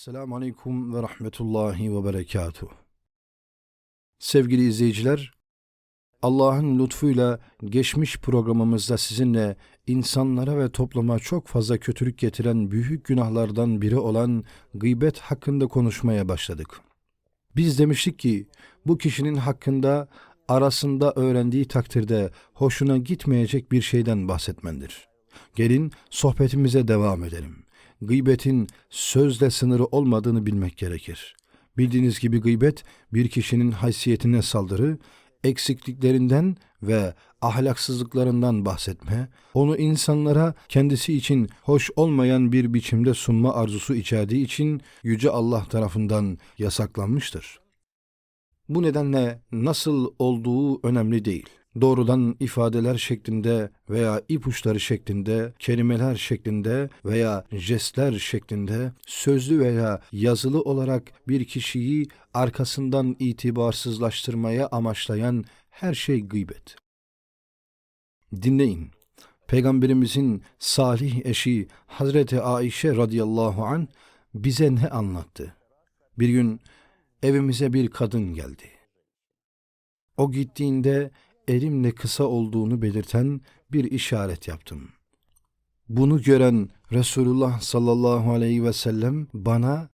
Esselamu Aleyküm ve Rahmetullahi ve Berekatuhu. Sevgili izleyiciler, Allah'ın lütfuyla geçmiş programımızda sizinle insanlara ve topluma çok fazla kötülük getiren büyük günahlardan biri olan gıybet hakkında konuşmaya başladık. Biz demiştik ki bu kişinin hakkında arasında öğrendiği takdirde hoşuna gitmeyecek bir şeyden bahsetmendir. Gelin sohbetimize devam edelim. Gıybetin sözle sınırı olmadığını bilmek gerekir. Bildiğiniz gibi gıybet bir kişinin haysiyetine saldırı, eksikliklerinden ve ahlaksızlıklarından bahsetme, onu insanlara kendisi için hoş olmayan bir biçimde sunma arzusu içerdiği için Yüce Allah tarafından yasaklanmıştır. Bu nedenle nasıl olduğu önemli değil. Doğrudan ifadeler şeklinde veya ipuçları şeklinde, kelimeler şeklinde veya jestler şeklinde, sözlü veya yazılı olarak bir kişiyi arkasından itibarsızlaştırmaya amaçlayan her şey gıybet. Dinleyin. Peygamberimizin salih eşi Hazreti Aişe radıyallahu an bize ne anlattı? Bir gün evimize bir kadın geldi. O gittiğinde elimle kısa olduğunu belirten bir işaret yaptım. Bunu gören Resulullah sallallahu aleyhi ve sellem bana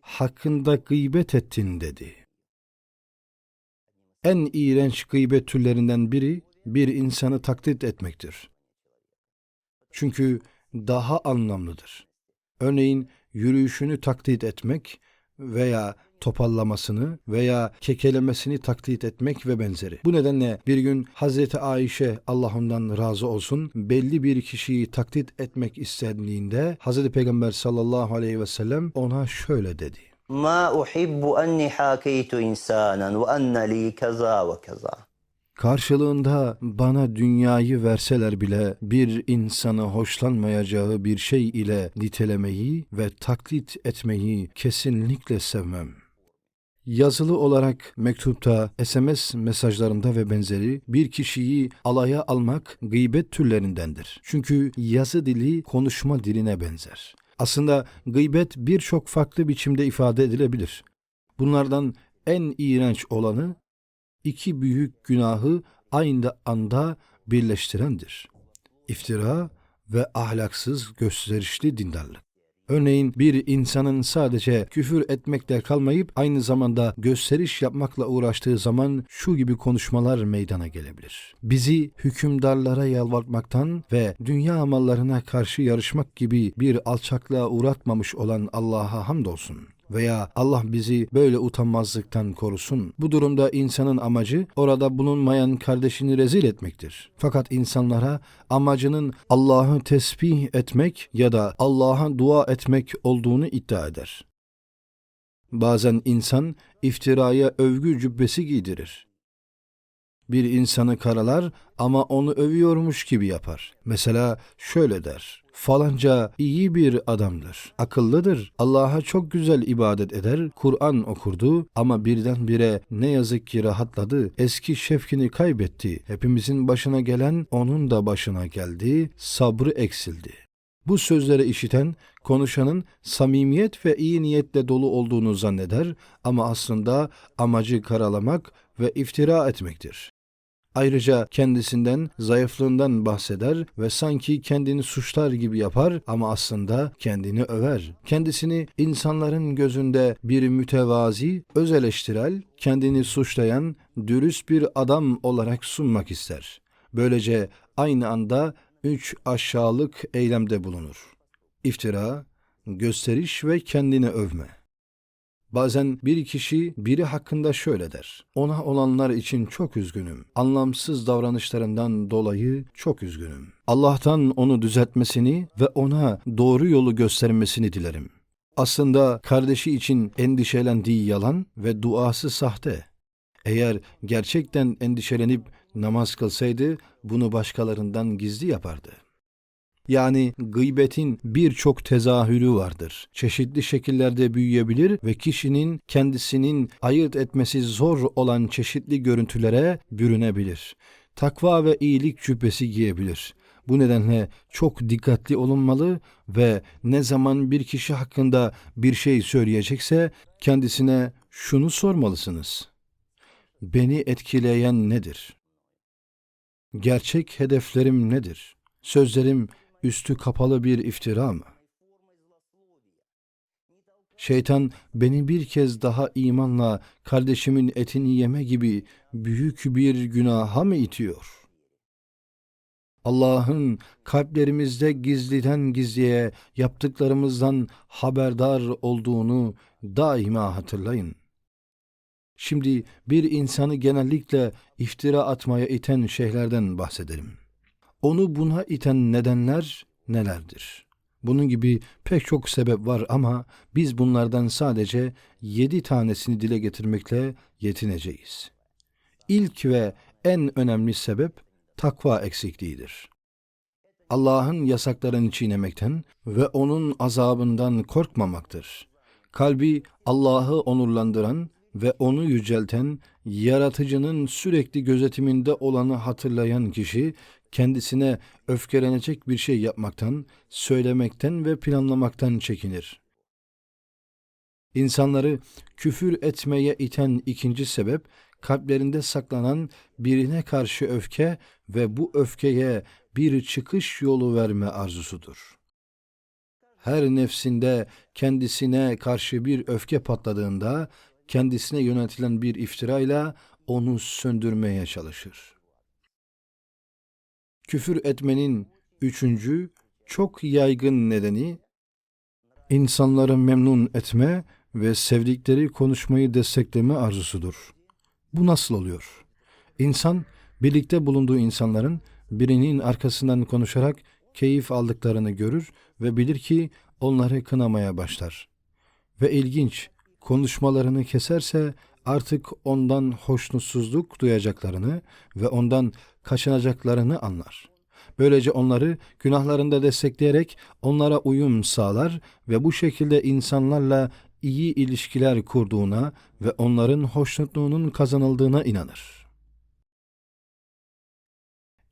hakkında gıybet ettin dedi. En iğrenç gıybet türlerinden biri bir insanı taklit etmektir. Çünkü daha anlamlıdır. Örneğin yürüyüşünü taklit etmek veya topallamasını veya kekelemesini taklit etmek ve benzeri. Bu nedenle bir gün Hazreti Ayşe Allah ondan razı olsun belli bir kişiyi taklit etmek istendiğinde Hazreti Peygamber sallallahu aleyhi ve sellem ona şöyle dedi. Ma uhibbu enni hakeytu insanan ve enne li ve kaza. Karşılığında bana dünyayı verseler bile bir insanı hoşlanmayacağı bir şey ile nitelemeyi ve taklit etmeyi kesinlikle sevmem. Yazılı olarak mektupta, SMS mesajlarında ve benzeri bir kişiyi alaya almak gıybet türlerindendir. Çünkü yazı dili konuşma diline benzer. Aslında gıybet birçok farklı biçimde ifade edilebilir. Bunlardan en iğrenç olanı iki büyük günahı aynı anda birleştirendir. İftira ve ahlaksız gösterişli dindarlık. Örneğin bir insanın sadece küfür etmekle kalmayıp aynı zamanda gösteriş yapmakla uğraştığı zaman şu gibi konuşmalar meydana gelebilir. Bizi hükümdarlara yalvartmaktan ve dünya mallarına karşı yarışmak gibi bir alçaklığa uğratmamış olan Allah'a hamdolsun veya Allah bizi böyle utanmazlıktan korusun. Bu durumda insanın amacı orada bulunmayan kardeşini rezil etmektir. Fakat insanlara amacının Allah'ı tesbih etmek ya da Allah'a dua etmek olduğunu iddia eder. Bazen insan iftiraya övgü cübbesi giydirir. Bir insanı karalar ama onu övüyormuş gibi yapar. Mesela şöyle der. Falanca iyi bir adamdır. Akıllıdır. Allah'a çok güzel ibadet eder. Kur'an okurdu ama birdenbire ne yazık ki rahatladı. Eski şefkini kaybetti. Hepimizin başına gelen onun da başına geldi. Sabrı eksildi. Bu sözleri işiten konuşanın samimiyet ve iyi niyetle dolu olduğunu zanneder ama aslında amacı karalamak ve iftira etmektir. Ayrıca kendisinden, zayıflığından bahseder ve sanki kendini suçlar gibi yapar ama aslında kendini över. Kendisini insanların gözünde bir mütevazi, öz eleştirel, kendini suçlayan, dürüst bir adam olarak sunmak ister. Böylece aynı anda üç aşağılık eylemde bulunur. İftira, gösteriş ve kendini övme. Bazen bir kişi biri hakkında şöyle der. Ona olanlar için çok üzgünüm. Anlamsız davranışlarından dolayı çok üzgünüm. Allah'tan onu düzeltmesini ve ona doğru yolu göstermesini dilerim. Aslında kardeşi için endişelendiği yalan ve duası sahte. Eğer gerçekten endişelenip namaz kılsaydı bunu başkalarından gizli yapardı. Yani gıybetin birçok tezahürü vardır. Çeşitli şekillerde büyüyebilir ve kişinin kendisinin ayırt etmesi zor olan çeşitli görüntülere bürünebilir. Takva ve iyilik cübbesi giyebilir. Bu nedenle çok dikkatli olunmalı ve ne zaman bir kişi hakkında bir şey söyleyecekse kendisine şunu sormalısınız. Beni etkileyen nedir? Gerçek hedeflerim nedir? Sözlerim üstü kapalı bir iftira mı? Şeytan beni bir kez daha imanla kardeşimin etini yeme gibi büyük bir günaha mı itiyor? Allah'ın kalplerimizde gizliden gizliye yaptıklarımızdan haberdar olduğunu daima hatırlayın. Şimdi bir insanı genellikle iftira atmaya iten şeylerden bahsedelim. Onu buna iten nedenler nelerdir? Bunun gibi pek çok sebep var ama biz bunlardan sadece yedi tanesini dile getirmekle yetineceğiz. İlk ve en önemli sebep takva eksikliğidir. Allah'ın yasaklarını çiğnemekten ve onun azabından korkmamaktır. Kalbi Allah'ı onurlandıran ve onu yücelten, yaratıcının sürekli gözetiminde olanı hatırlayan kişi, kendisine öfkelenecek bir şey yapmaktan, söylemekten ve planlamaktan çekinir. İnsanları küfür etmeye iten ikinci sebep, kalplerinde saklanan birine karşı öfke ve bu öfkeye bir çıkış yolu verme arzusudur. Her nefsinde kendisine karşı bir öfke patladığında, kendisine yöneltilen bir iftirayla onu söndürmeye çalışır. Küfür etmenin üçüncü, çok yaygın nedeni, insanları memnun etme ve sevdikleri konuşmayı destekleme arzusudur. Bu nasıl oluyor? İnsan, birlikte bulunduğu insanların birinin arkasından konuşarak keyif aldıklarını görür ve bilir ki onları kınamaya başlar. Ve ilginç, konuşmalarını keserse artık ondan hoşnutsuzluk duyacaklarını ve ondan kaçınacaklarını anlar. Böylece onları günahlarında destekleyerek onlara uyum sağlar ve bu şekilde insanlarla iyi ilişkiler kurduğuna ve onların hoşnutluğunun kazanıldığına inanır.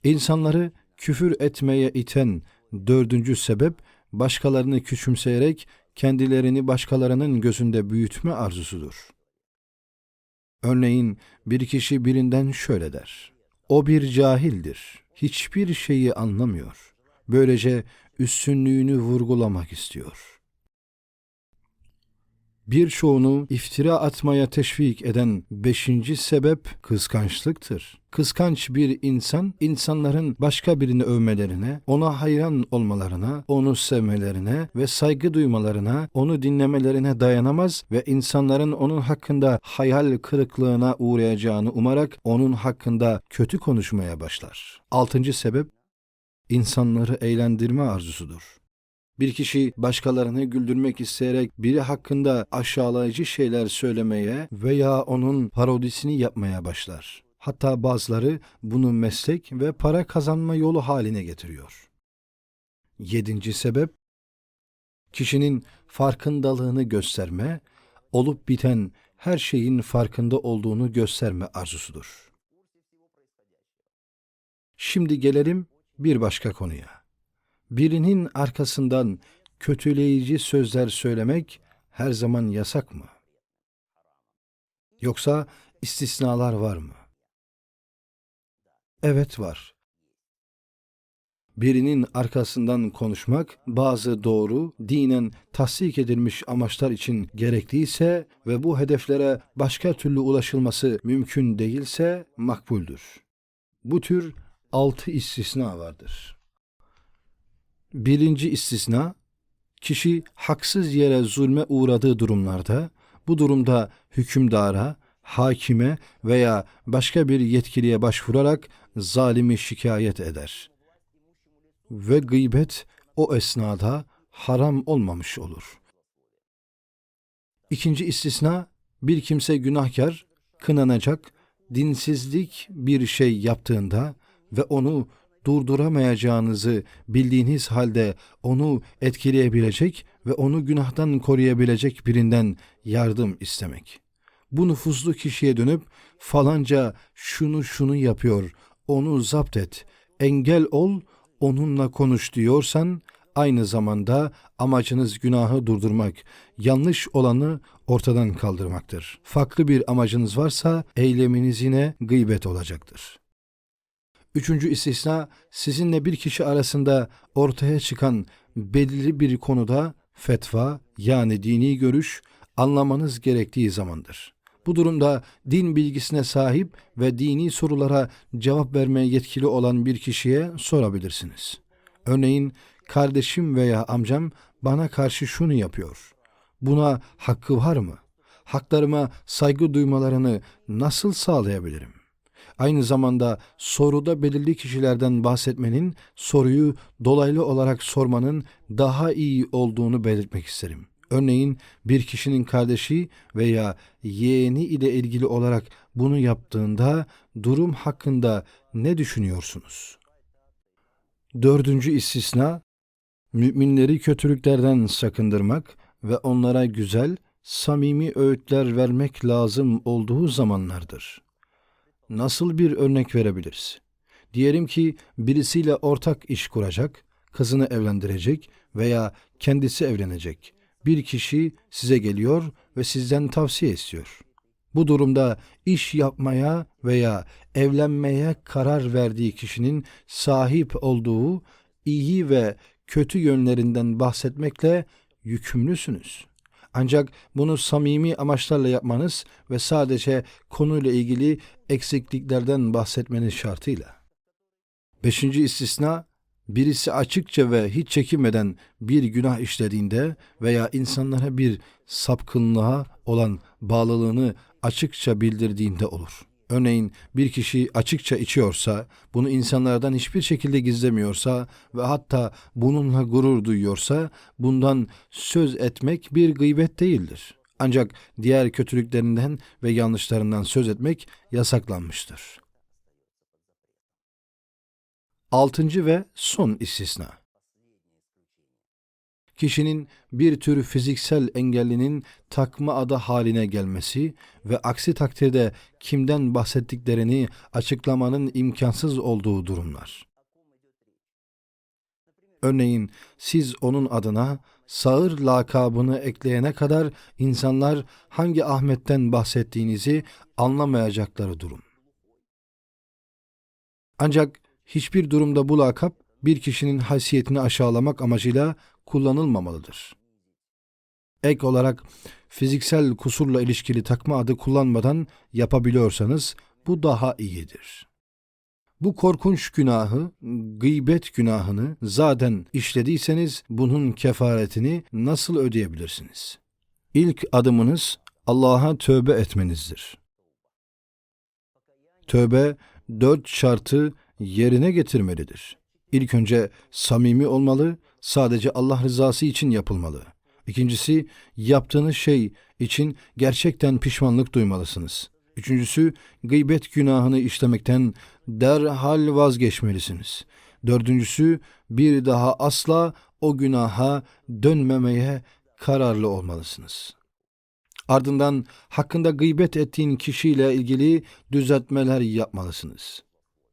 İnsanları küfür etmeye iten dördüncü sebep, başkalarını küçümseyerek kendilerini başkalarının gözünde büyütme arzusudur. Örneğin bir kişi birinden şöyle der. O bir cahildir. Hiçbir şeyi anlamıyor. Böylece üstünlüğünü vurgulamak istiyor. Birçoğunu iftira atmaya teşvik eden beşinci sebep kıskançlıktır. Kıskanç bir insan, insanların başka birini övmelerine, ona hayran olmalarına, onu sevmelerine ve saygı duymalarına, onu dinlemelerine dayanamaz ve insanların onun hakkında hayal kırıklığına uğrayacağını umarak onun hakkında kötü konuşmaya başlar. Altıncı sebep, insanları eğlendirme arzusudur. Bir kişi başkalarını güldürmek isteyerek biri hakkında aşağılayıcı şeyler söylemeye veya onun parodisini yapmaya başlar. Hatta bazıları bunu meslek ve para kazanma yolu haline getiriyor. Yedinci sebep, kişinin farkındalığını gösterme, olup biten her şeyin farkında olduğunu gösterme arzusudur. Şimdi gelelim bir başka konuya birinin arkasından kötüleyici sözler söylemek her zaman yasak mı? Yoksa istisnalar var mı? Evet var. Birinin arkasından konuşmak bazı doğru, dinen tasdik edilmiş amaçlar için gerekliyse ve bu hedeflere başka türlü ulaşılması mümkün değilse makbuldür. Bu tür altı istisna vardır. Birinci istisna, kişi haksız yere zulme uğradığı durumlarda, bu durumda hükümdara, hakime veya başka bir yetkiliye başvurarak zalimi şikayet eder. Ve gıybet o esnada haram olmamış olur. İkinci istisna, bir kimse günahkar, kınanacak, dinsizlik bir şey yaptığında ve onu durduramayacağınızı bildiğiniz halde onu etkileyebilecek ve onu günahtan koruyabilecek birinden yardım istemek. Bu nüfuzlu kişiye dönüp falanca şunu şunu yapıyor, onu zapt et, engel ol, onunla konuş diyorsan aynı zamanda amacınız günahı durdurmak, yanlış olanı ortadan kaldırmaktır. Farklı bir amacınız varsa eyleminiz yine gıybet olacaktır. Üçüncü istisna sizinle bir kişi arasında ortaya çıkan belirli bir konuda fetva yani dini görüş anlamanız gerektiği zamandır. Bu durumda din bilgisine sahip ve dini sorulara cevap vermeye yetkili olan bir kişiye sorabilirsiniz. Örneğin kardeşim veya amcam bana karşı şunu yapıyor. Buna hakkı var mı? Haklarıma saygı duymalarını nasıl sağlayabilirim? Aynı zamanda soruda belirli kişilerden bahsetmenin, soruyu dolaylı olarak sormanın daha iyi olduğunu belirtmek isterim. Örneğin bir kişinin kardeşi veya yeğeni ile ilgili olarak bunu yaptığında durum hakkında ne düşünüyorsunuz? Dördüncü istisna, müminleri kötülüklerden sakındırmak ve onlara güzel, samimi öğütler vermek lazım olduğu zamanlardır. Nasıl bir örnek verebiliriz? Diyelim ki birisiyle ortak iş kuracak, kızını evlendirecek veya kendisi evlenecek. Bir kişi size geliyor ve sizden tavsiye istiyor. Bu durumda iş yapmaya veya evlenmeye karar verdiği kişinin sahip olduğu iyi ve kötü yönlerinden bahsetmekle yükümlüsünüz. Ancak bunu samimi amaçlarla yapmanız ve sadece konuyla ilgili eksikliklerden bahsetmeniz şartıyla. Beşinci istisna, birisi açıkça ve hiç çekinmeden bir günah işlediğinde veya insanlara bir sapkınlığa olan bağlılığını açıkça bildirdiğinde olur. Örneğin bir kişi açıkça içiyorsa, bunu insanlardan hiçbir şekilde gizlemiyorsa ve hatta bununla gurur duyuyorsa, bundan söz etmek bir gıybet değildir. Ancak diğer kötülüklerinden ve yanlışlarından söz etmek yasaklanmıştır. Altıncı ve son istisna. Kişinin bir tür fiziksel engellinin takma adı haline gelmesi ve aksi takdirde kimden bahsettiklerini açıklamanın imkansız olduğu durumlar. Örneğin siz onun adına sağır lakabını ekleyene kadar insanlar hangi Ahmet'ten bahsettiğinizi anlamayacakları durum. Ancak hiçbir durumda bu lakap bir kişinin haysiyetini aşağılamak amacıyla kullanılmamalıdır. Ek olarak fiziksel kusurla ilişkili takma adı kullanmadan yapabiliyorsanız bu daha iyidir. Bu korkunç günahı, gıybet günahını zaten işlediyseniz bunun kefaretini nasıl ödeyebilirsiniz? İlk adımınız Allah'a tövbe etmenizdir. Tövbe dört şartı yerine getirmelidir. İlk önce samimi olmalı, sadece Allah rızası için yapılmalı. İkincisi, yaptığınız şey için gerçekten pişmanlık duymalısınız. Üçüncüsü, gıybet günahını işlemekten derhal vazgeçmelisiniz. Dördüncüsü, bir daha asla o günaha dönmemeye kararlı olmalısınız. Ardından hakkında gıybet ettiğin kişiyle ilgili düzeltmeler yapmalısınız.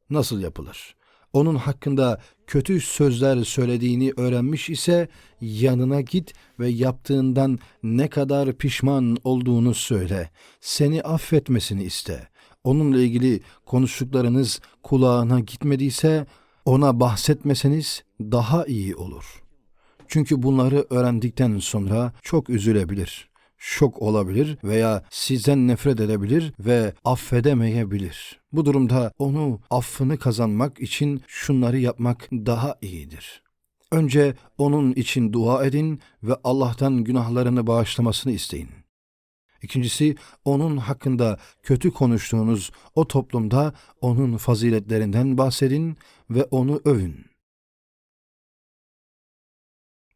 Nasıl yapılır? Onun hakkında kötü sözler söylediğini öğrenmiş ise yanına git ve yaptığından ne kadar pişman olduğunu söyle. Seni affetmesini iste. Onunla ilgili konuştuklarınız kulağına gitmediyse ona bahsetmeseniz daha iyi olur. Çünkü bunları öğrendikten sonra çok üzülebilir şok olabilir veya sizden nefret edebilir ve affedemeyebilir. Bu durumda onu affını kazanmak için şunları yapmak daha iyidir. Önce onun için dua edin ve Allah'tan günahlarını bağışlamasını isteyin. İkincisi, onun hakkında kötü konuştuğunuz o toplumda onun faziletlerinden bahsedin ve onu övün.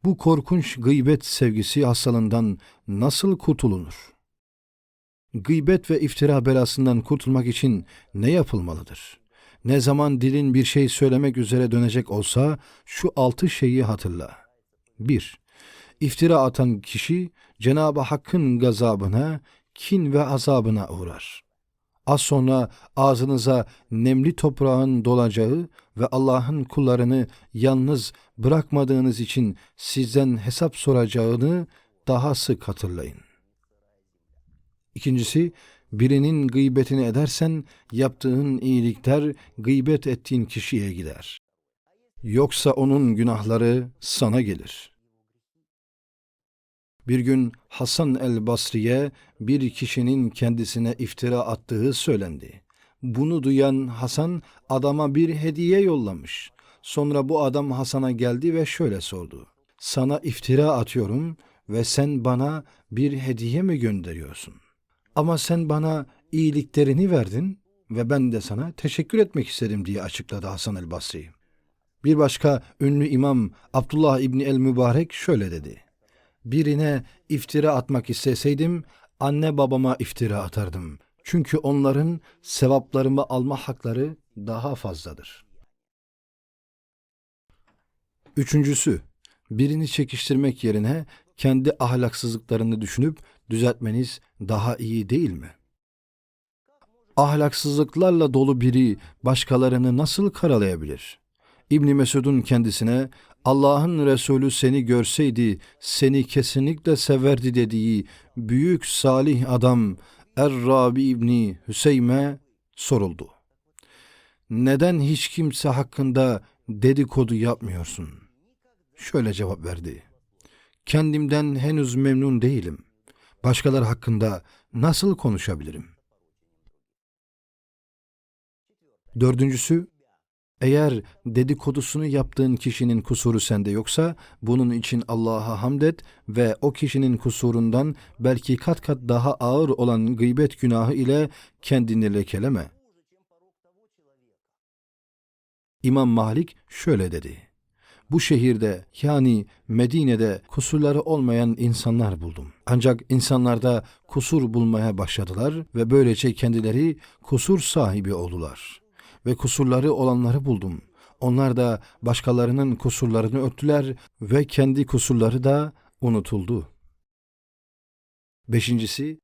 Bu korkunç gıybet sevgisi hastalığından nasıl kurtulunur? Gıybet ve iftira belasından kurtulmak için ne yapılmalıdır? Ne zaman dilin bir şey söylemek üzere dönecek olsa şu altı şeyi hatırla. 1. İftira atan kişi Cenab-ı Hakk'ın gazabına, kin ve azabına uğrar. Az sonra ağzınıza nemli toprağın dolacağı ve Allah'ın kullarını yalnız bırakmadığınız için sizden hesap soracağını daha sık hatırlayın. İkincisi, birinin gıybetini edersen yaptığın iyilikler gıybet ettiğin kişiye gider. Yoksa onun günahları sana gelir. Bir gün Hasan el Basri'ye bir kişinin kendisine iftira attığı söylendi. Bunu duyan Hasan adama bir hediye yollamış. Sonra bu adam Hasan'a geldi ve şöyle sordu. Sana iftira atıyorum ve sen bana bir hediye mi gönderiyorsun? Ama sen bana iyiliklerini verdin ve ben de sana teşekkür etmek istedim diye açıkladı Hasan el Basri. Bir başka ünlü imam Abdullah İbni el Mübarek şöyle dedi. Birine iftira atmak isteseydim anne babama iftira atardım. Çünkü onların sevaplarımı alma hakları daha fazladır. Üçüncüsü, birini çekiştirmek yerine kendi ahlaksızlıklarını düşünüp düzeltmeniz daha iyi değil mi? Ahlaksızlıklarla dolu biri başkalarını nasıl karalayabilir? İbni Mesud'un kendisine Allah'ın Resulü seni görseydi seni kesinlikle severdi dediği büyük salih adam Er-Rabi İbni Hüseyme soruldu. Neden hiç kimse hakkında dedikodu yapmıyorsun? Şöyle cevap verdi. Kendimden henüz memnun değilim. Başkaları hakkında nasıl konuşabilirim? Dördüncüsü, eğer dedikodusunu yaptığın kişinin kusuru sende yoksa bunun için Allah'a hamd et ve o kişinin kusurundan belki kat kat daha ağır olan gıybet günahı ile kendini lekeleme. İmam Malik şöyle dedi. Bu şehirde yani Medine'de kusurları olmayan insanlar buldum. Ancak insanlarda kusur bulmaya başladılar ve böylece kendileri kusur sahibi oldular. Ve kusurları olanları buldum. Onlar da başkalarının kusurlarını örttüler ve kendi kusurları da unutuldu. Beşincisi,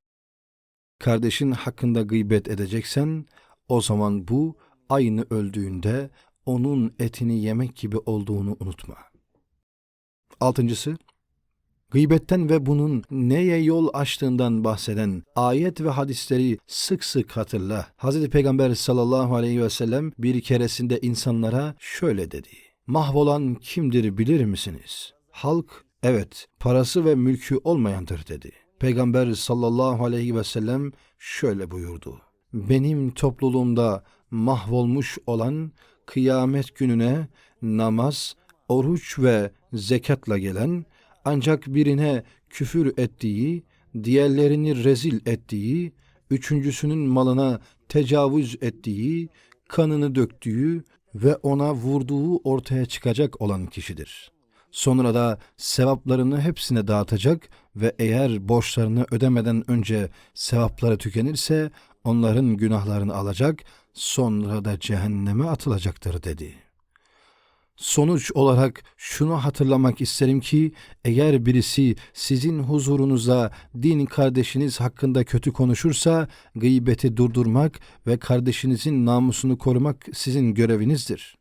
kardeşin hakkında gıybet edeceksen, o zaman bu aynı öldüğünde onun etini yemek gibi olduğunu unutma. Altıncısı, gıybetten ve bunun neye yol açtığından bahseden ayet ve hadisleri sık sık hatırla. Hz. Peygamber sallallahu aleyhi ve sellem bir keresinde insanlara şöyle dedi. Mahvolan kimdir bilir misiniz? Halk, evet parası ve mülkü olmayandır dedi. Peygamber sallallahu aleyhi ve sellem şöyle buyurdu. Benim topluluğumda mahvolmuş olan kıyamet gününe namaz, oruç ve zekatla gelen ancak birine küfür ettiği, diğerlerini rezil ettiği, üçüncüsünün malına tecavüz ettiği, kanını döktüğü ve ona vurduğu ortaya çıkacak olan kişidir. Sonra da sevaplarını hepsine dağıtacak ve eğer borçlarını ödemeden önce sevapları tükenirse onların günahlarını alacak, sonra da cehenneme atılacaktır dedi. Sonuç olarak şunu hatırlamak isterim ki eğer birisi sizin huzurunuza din kardeşiniz hakkında kötü konuşursa gıybeti durdurmak ve kardeşinizin namusunu korumak sizin görevinizdir.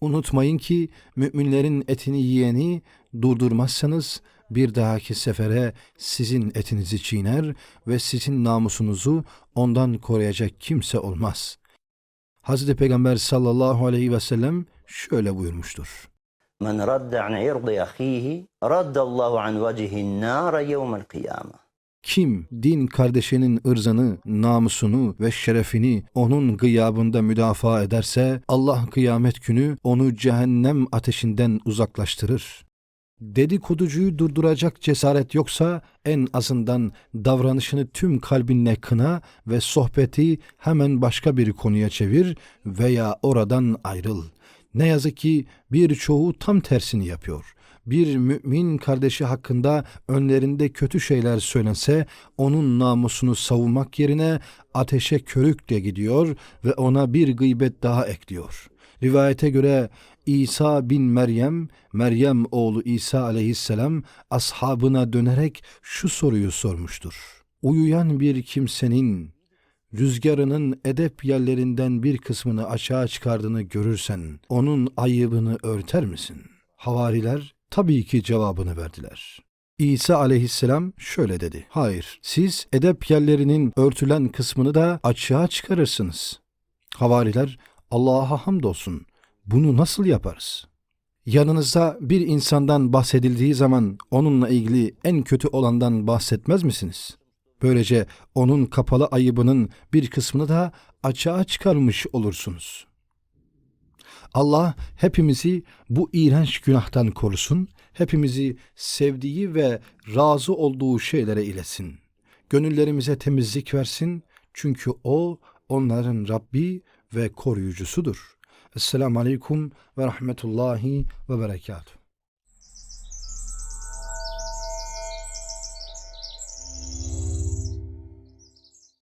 Unutmayın ki müminlerin etini yiyeni durdurmazsanız bir dahaki sefere sizin etinizi çiğner ve sizin namusunuzu ondan koruyacak kimse olmaz. Hazreti Peygamber sallallahu aleyhi ve sellem şöyle buyurmuştur. Men radde an irdi ahihi raddallahu an vecihin nara yevmel kıyame. Kim din kardeşinin ırzını, namusunu ve şerefini onun gıyabında müdafaa ederse Allah kıyamet günü onu cehennem ateşinden uzaklaştırır. Dedikoducuyu durduracak cesaret yoksa en azından davranışını tüm kalbinle kına ve sohbeti hemen başka bir konuya çevir veya oradan ayrıl.'' Ne yazık ki birçoğu tam tersini yapıyor. Bir mümin kardeşi hakkında önlerinde kötü şeyler söylense onun namusunu savunmak yerine ateşe körükle gidiyor ve ona bir gıybet daha ekliyor. Rivayete göre İsa bin Meryem, Meryem oğlu İsa aleyhisselam ashabına dönerek şu soruyu sormuştur. Uyuyan bir kimsenin rüzgarının edep yerlerinden bir kısmını açığa çıkardığını görürsen onun ayıbını örter misin? Havariler tabii ki cevabını verdiler. İsa aleyhisselam şöyle dedi. Hayır, siz edep yerlerinin örtülen kısmını da açığa çıkarırsınız. Havariler, Allah'a hamdolsun, bunu nasıl yaparız? Yanınızda bir insandan bahsedildiği zaman onunla ilgili en kötü olandan bahsetmez misiniz? Böylece onun kapalı ayıbının bir kısmını da açığa çıkarmış olursunuz. Allah hepimizi bu iğrenç günahtan korusun, hepimizi sevdiği ve razı olduğu şeylere ilesin. Gönüllerimize temizlik versin çünkü O onların Rabbi ve koruyucusudur. Esselamu Aleyküm ve Rahmetullahi ve Berekatuhu.